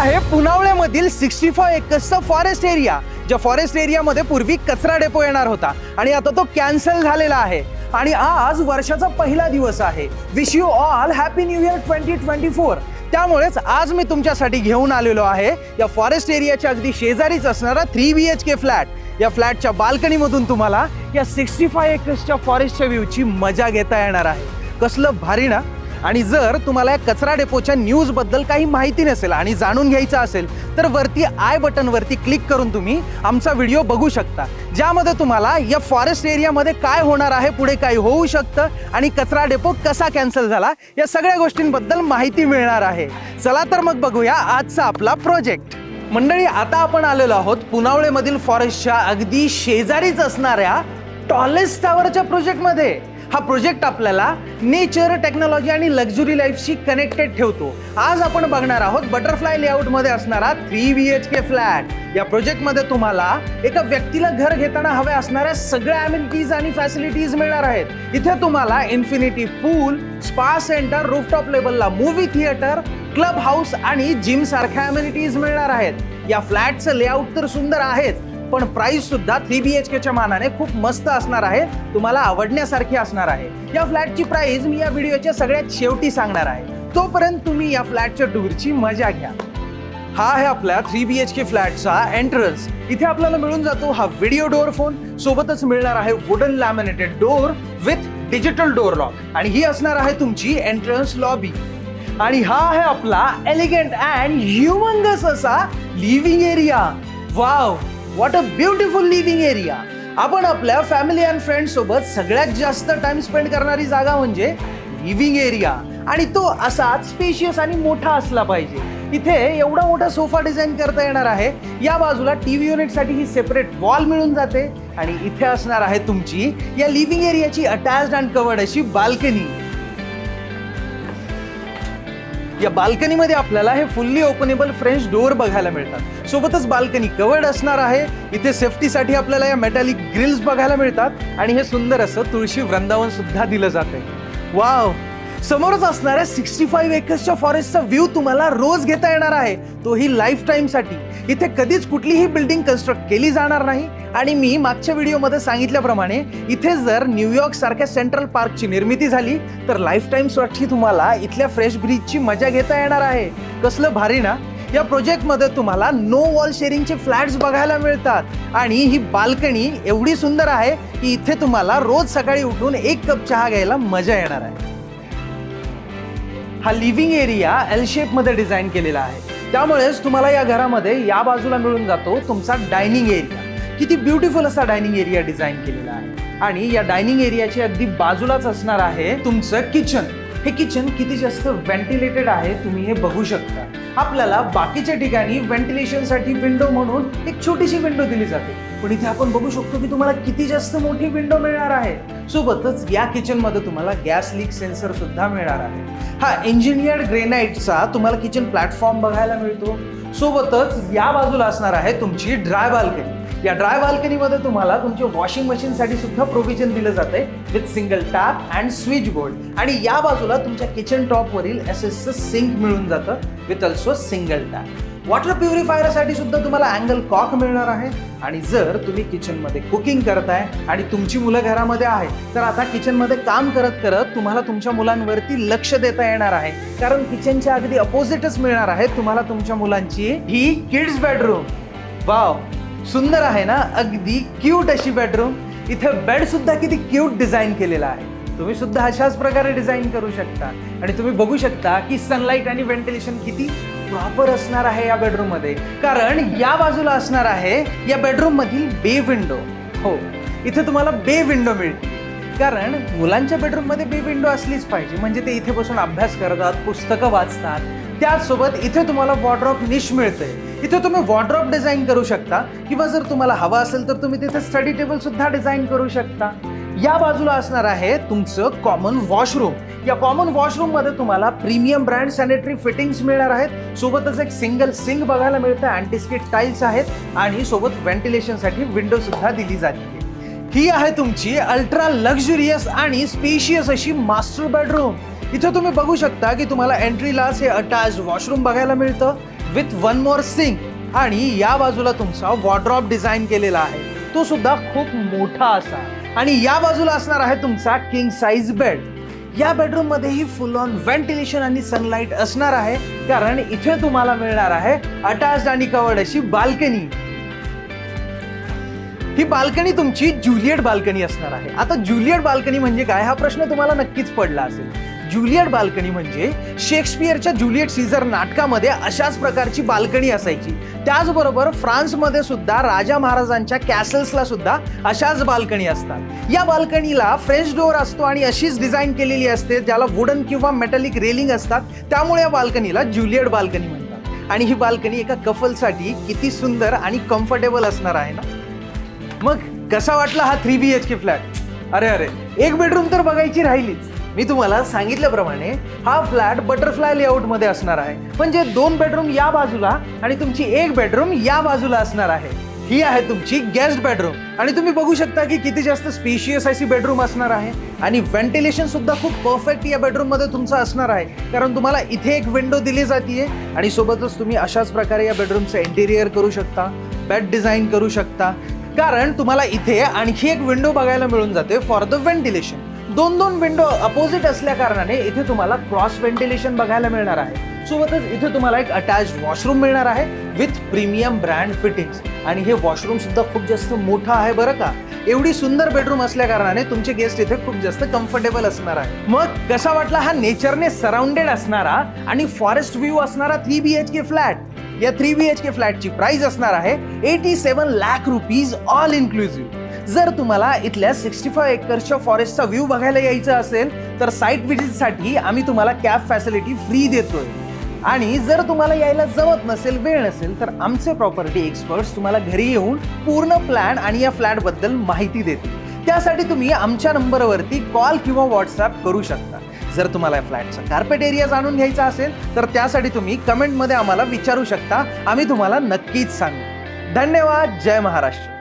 आहे पुनावळ्यामधील sixty five एकर्सचा फॉरेस्ट एरिया ज्या फॉरेस्ट एरियामध्ये पूर्वी कचरा डेपो येणार होता. आणि आता तो कॅन्सल झालेला आहे. आणि आज वर्षाचा पहिला दिवस आहे. Wish you all happy new year twenty twenty four त्यामुळेच आज मी तुमच्यासाठी घेऊन आलेलो आहे या फॉरेस्ट एरियाच्या अगदी शेजारीच असणारा three B H K flat या फ्लॅटच्या बाल्कनीमधून तुम्हाला या सिक्स्टी फाय एकर्सच्या फॉरेस्टच्या व्ह्यूची मजा घेता येणार आहे. कसलं भारी ना? आणि जर तुम्हाला या कचरा डेपोच्या न्यूजबद्दल काही माहिती नसेल आणि जाणून घ्यायचं असेल तर वरती आय बटनवरती क्लिक करून तुम्ही आमचा व्हिडिओ बघू शकता. ज्यामध्ये तुम्हाला या फॉरेस्ट एरियामध्ये काय होणार आहे पुढे काय होऊ शकतं आणि कचरा डेपो कसा कॅन्सल झाला या सगळ्या गोष्टींबद्दल माहिती मिळणार आहे. चला तर मग बघूया आजचा आपला प्रोजेक्ट मंडळी आता आपण आलेलो आहोत पुनावळेमधील फॉरेस्टच्या अगदी शेजारीच असणाऱ्या टॉलेस्ट टावरच्या प्रोजेक्टमध्ये हा प्रोजेक्ट आपल्याला नेचर टेक्नॉलॉजी आणि लक्झुरी लाईफशी कनेक्टेड ठेवतो. आज आपण बघणार आहोत बटरफ्लाय लेआउटमध्ये असणारा three B H K flat या प्रोजेक्टमध्ये तुम्हाला एका व्यक्तीला घर घेताना हव्या असणाऱ्या सगळ्या अमेनिटीज आणि फॅसिलिटीज मिळणार आहेत. इथे तुम्हाला infinity pool spa centre rooftop लेवलला मूवी थिएटर क्लब हाऊस आणि जिम सारख्या अमेनिटीज मिळणार आहेत. या फ्लॅटचं लेआउट तर सुंदर आहेच पण प्राइस सुद्धा थ्री बी एच केच्या मानाने खूप मस्त असणार आहे. तुम्हाला आवडण्यासारखी असणार आहे. या फ्लॅटची प्राइस मी या व्हिडिओच्या सगळ्यात शेवटी सांगणार आहे. तोपर्यंत तुम्ही या फ्लॅटच्या टूरची मजा घ्या. हा आहे आपल्या थ्री बी एच के फ्लॅटचा एंट्रन्स इथे आपल्याला मिळून जातो हा व्हिडिओ डोअर फोन सोबतच मिळणार आहे wooden laminated door with digital door lock आणि ही असणार आहे तुमची एंट्रन्स लॉबी आणि हा आहे आपला एलिगंट अँड ह्युमंगस असा living area wow what a beautiful living area आपण आपल्या फॅमिली अँड फ्रेंड सोबत सगळ्यात जास्त टाइम स्पेंड करणारी जागा म्हणजे लिव्हिंग एरिया आणि तो असाच स्पेशियस आणि मोठा असला पाहिजे. इथे एवढा मोठा सोफा डिझाईन करता येणार आहे. या बाजूला टीव्ही युनिटसाठी ही सेपरेट वॉल मिळून जाते. आणि इथे असणार आहे तुमची या लिव्हिंग एरियाची अटॅच्ड अँड कवर्ड अशी बाल्कनी या बाल्कनीमध्ये आपल्याला हे फुल्ली ओपनेबल फ्रेंच डोअर बघायला मिळतात. सोबतच बाल्कनी कवर्ड असणार आहे. इथे सेफ्टीसाठी आपल्याला या मेटॅलिक ग्रिल्स बघायला मिळतात. आणि हे सुंदर असं तुळशी वृंदावन सुद्धा दिलं जाते वाव समोरच असणाऱ्या सिक्स्टी फाईव्ह एकर्सच्या फॉरेस्टचा व्ह्यू तुम्हाला रोज घेता येणार आहे. तोही लाईफ टाईमसाठी इथे कधीच कुठलीही बिल्डिंग कन्स्ट्रक्ट केली जाणार नाही. आणि मी मागच्या व्हिडिओमध्ये सांगितल्याप्रमाणे इथे जर न्यूयॉर्क सारख्या सेंट्रल पार्कची निर्मिती झाली तर लाईफ टाईमसाठी तुम्हाला इथल्या फ्रेश ब्रिजची मजा घेता येणार आहे. कसलं भारी ना? या प्रोजेक्टमध्ये तुम्हाला नो वॉल शेअरिंगचे फ्लॅट्स बघायला मिळतात. आणि ही बाल्कनी एवढी सुंदर आहे की इथे तुम्हाला रोज सकाळी उठून एक कप चहा घ्यायला मजा येणार आहे. हा लिव्हिंग एरिया एल शेपमध्ये डिझाईन केलेला आहे. त्यामुळेच तुम्हाला या घरामध्ये या बाजूला मिळून जातो तुमचा डायनिंग एरिया किती ब्युटिफुल असा डायनिंग एरिया डिझाईन केलेला आहे. आणि या डायनिंग एरियाची अगदी बाजूलाच असणार आहे तुमचं किचन हे किचन किती जास्त व्हेंटिलेटेड आहे तुम्ही हे बघू शकता. आपल्याला बाकीच्या ठिकाणी व्हेंटिलेशनसाठी विंडो म्हणून एक छोटीशी विंडो दिली जाते. पण इथे आपण बघू शकतो की तुम्हाला किती जास्त मोठी विंडो मिळणार आहे. सोबतच या किचनमध्ये तुम्हाला गॅस लीक सेन्सर सुद्धा मिळणार आहे. हा इंजिनियर्ड ग्रेनाइटचा तुम्हाला किचन प्लॅटफॉर्म बघायला मिळतो. सोबतच या बाजूला असणार आहे तुमची ड्राय बाल्कनी या ड्राय बाल्कनीमध्ये तुम्हाला तुमच्या वॉशिंग मशीनसाठी सुद्धा प्रोव्हिजन दिलं जाते with single tap and switch board आणि या बाजूला तुमच्या किचन टॉपवरील एस एस सिंक मिळून जातं with also single tap water प्युरिफायरसाठी सुद्धा तुम्हाला अँगल कॉक मिळणार आहे. आणि जर तुम्ही किचनमध्ये कुकिंग करताय आणि तुमची मुलं घरामध्ये आहेत तर आता किचनमध्ये काम करत करत तुम्हाला तुमच्या मुलांवरती लक्ष देता येणार आहे. कारण किचनच्या अगदी अपोजिटच मिळणार आहे तुम्हाला तुमच्या मुलांची ही किड्स बेडरूम वाव सुंदर आहे ना? अगदी क्यूट अशी बेडरूम इथे बेड सुद्धा किती क्यूट डिझाईन केलेला आहे. तुम्ही सुद्धा अशाच प्रकारे डिझाईन करू शकता. आणि तुम्ही बघू शकता की सनलाईट आणि व्हेंटिलेशन किती प्रॉपर असणार आहे या बेडरूममध्ये कारण या बाजूला असणार आहे या बेडरूम मधील बे विंडो हो इथे तुम्हाला बे विंडो मिळते कारण मुलांच्या बेडरूममध्ये बे विंडो असलीच पाहिजे. म्हणजे ते इथे बसून अभ्यास करतात पुस्तकं वाचतात त्याचसोबत इथे तुम्हाला वॉर्ड्रॉप निश मिळते इथे तुम्ही वॉर्ड्रॉप डिझाईन करू शकता किंवा जर तुम्हाला हवा असेल तर तुम्ही तिथे स्टडी टेबल सुद्धा डिझाईन करू शकता. या बाजूला असणार आहे तुमचं कॉमन वॉशरूम या कॉमन वॉशरूममध्ये तुम्हाला प्रीमियम ब्रँड सॅनिटरी फिटिंग्स मिळणार आहेत. सोबतच एक सिंगल सिंक बघायला मिळतं अँटीस्किट टाईल्स आहेत आणि सोबत व्हेंटिलेशनसाठी विंडो सुद्धा दिली जाते. ही आहे तुमची अल्ट्रा लक्झुरियस आणि स्पेशियस अशी मास्टर बेडरूम इथे तुम्ही बघू शकता की तुम्हाला एंट्रीलाच हे अटॅच वॉशरूम बघायला मिळतं विथ वन मोर सिंक आणि या बाजूला तुमचा वॉर्ड्रॉप डिझाईन केलेला आहे. तो सुद्धा खूप मोठा असा. आणि या बाजूला असणार आहे तुमचा किंग साईज बेड या बेडरूम मध्येही फुल ऑन व्हेंटिलेशन आणि सनलाईट असणार आहे. कारण इथे तुम्हाला मिळणार आहे अटॅच्ड आणि कवर्ड अशी बाल्कनी ही बाल्कनी तुमची ज्युलियट बाल्कनी असणार आहे. आता ज्युलियट बाल्कनी म्हणजे काय? हा प्रश्न तुम्हाला नक्कीच पडला असेल. ज्युलियट बाल्कनी म्हणजे शेक्सपियरच्या ज्युलियट सीझर नाटकामध्ये अशाच प्रकारची बाल्कनी असायची. त्याचबरोबर फ्रान्समध्ये सुद्धा राजा महाराजांच्या कॅसल्सला सुद्धा अशाच बाल्कनी असतात. या बाल्कनीला फ्रेंच डोअर असतो आणि अशीच डिझाईन केलेली असते ज्याला वुडन किंवा मेटलिक रेलिंग असतात. त्यामुळे या बाल्कनीला ज्युलियट बाल्कनी म्हणतात. आणि ही बाल्कनी एका कफलसाठी किती सुंदर आणि कम्फर्टेबल असणार आहे ना? मग कसा वाटला हा three B H K flat अरे अरे एक बेडरूम तर बघायची राहिलीच. मी तुम्हाला सांगितल्याप्रमाणे हा फ्लॅट बटरफ्लाय लेआउटमध्ये असणार आहे. म्हणजे दोन बेडरूम या बाजूला आणि तुमची एक बेडरूम या बाजूला असणार आहे. ही आहे तुमची गेस्ट बेडरूम. आणि तुम्ही बघू शकता की किती जास्त स्पेशियस अशी बेडरूम असणार आहे. आणि व्हेंटिलेशन सुद्धा खूप परफेक्ट या बेडरूममध्ये तुमचं असणार आहे. कारण तुम्हाला इथे एक विंडो दिली जाते आणि सोबतच तुम्ही अशाच प्रकारे या बेडरूमचं इंटेरियर करू शकता बेड डिझाईन करू शकता. कारण तुम्हाला इथे आणखी एक विंडो बघायला मिळून जाते फॉर द व्हेंटिलेशन दोन दोन विंडो अपोजिट असल्या कारणाने इथे तुम्हाला क्रॉस व्हेंटिलेशन बघायला मिळणार आहे. सोबतच इथे तुम्हाला एक अटॅच वॉशरूम मिळणार आहे विथ प्रीमियम ब्रँड फिटिंग्स आणि हे वॉशरूम सुद्धा खूप जास्त मोठं आहे बरं का? एवढी सुंदर बेडरूम असल्या कारणाने तुमचे गेस्ट इथे खूप जास्त कम्फर्टेबल असणार आहे. मग कसा वाटला हा नेचरने सराउंडेड असणारा आणि फॉरेस्ट व्ह्यू असणारा three B H K flat या थ्री बी एच के फ्लॅटची प्राइस असणार आहे eighty seven lakh rupees all inclusive जर तुम्हाला इथल्या सिक्स्टी फाय एकर्सच्या फॉरेस्टचा व्ह्यू बघायला यायचा असेल तर साईट व्हिजिटसाठी आम्ही तुम्हाला कॅब फॅसिलिटी फ्री देतोय. आणि जर तुम्हाला यायला जमत नसेल वेळ नसेल तर आमचे प्रॉपर्टी एक्सपर्ट्स तुम्हाला घरी येऊन पूर्ण प्लॅन आणि या फ्लॅटबद्दल माहिती देतील. त्यासाठी तुम्ही आमच्या नंबरवरती कॉल किंवा व्हॉट्सअप करू शकता. जर तुम्हाला या फ्लॅटचा कार्पेट एरिया जाणून घ्यायचा असेल तर त्यासाठी तुम्ही कमेंटमध्ये आम्हाला विचारू शकता. आम्ही तुम्हाला नक्कीच सांगू. धन्यवाद. जय महाराष्ट्र.